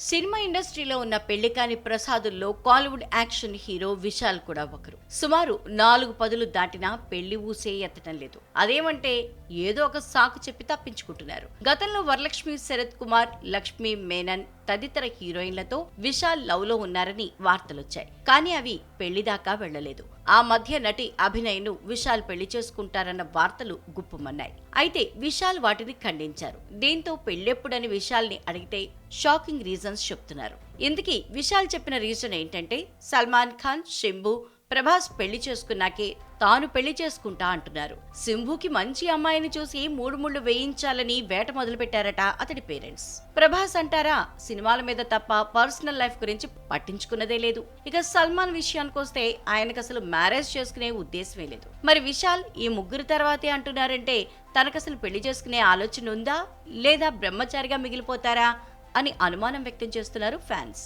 Cinema ఇండస్ట్రీలో ఉన్న పెళ్ళి కాని ప్రసాదుల్లో కాలీవుడ్ యాక్షన్ హీరో విశాల్ కూడా ఒకరు. సుమారు నాలుగు పదులు దాటినా పెళ్ళి ఊసే ఎత్తడం లేదు. అదేమంటే ఏదో ఒక సాకు చెప్పి తప్పించుకుంటున్నారు. గతంలో వరలక్ష్మి శరత్ కుమార్ లక్ష్మీ మేనన్ తదితర హీరోయిన్లతో విశాల్ లవ్లో ఉన్నారని వార్తలొచ్చాయి. కానీ అవి పెళ్ళిదాకా వెళ్ళలేదు ఆ మధ్య నటి అభినయ్ను విశాల్ పెళ్ళి చేసుకుంటారన్న వార్తలు గుప్పుమన్నాయి. అయితే విశాల్ వాటిని ఖండించారు. దీంతో పెళ్ళెప్పుడని విశాల్ని అడిగితే షాకింగ్ రీజన్స్ చెప్తున్నారు. ఇందుకీ విశాల్ చెప్పిన రీజన్ ఏంటంటే సల్మాన్ ఖాన్ శంభు ప్రభాస్ పెళ్ళి చేసుకున్నాకే తాను పెళ్ళి చేసుకుంటా అంటున్నారు. సింభుకి మంచి అమ్మాయిని చూసి మూడు ముళ్ళు వేయించాలని వేట మొదలుపెట్టారట అతడి పేరెంట్స్. ప్రభాస్ అంటారా సినిమాల మీద తప్ప పర్సనల్ లైఫ్ గురించి పట్టించుకున్నదే లేదు. ఇక సల్మాన్ విషయానికి వస్తే ఆయనకు అసలు మ్యారేజ్ చేసుకునే ఉద్దేశమే లేదు. మరి విశాల్ ఈ ముగ్గురు తర్వాతే అంటున్నారంటే తనకు అసలు పెళ్ళి చేసుకునే ఆలోచన ఉందా లేదా బ్రహ్మచారిగా మిగిలిపోతారా అని అనుమానం వ్యక్తం చేస్తున్నారు ఫ్యాన్స్.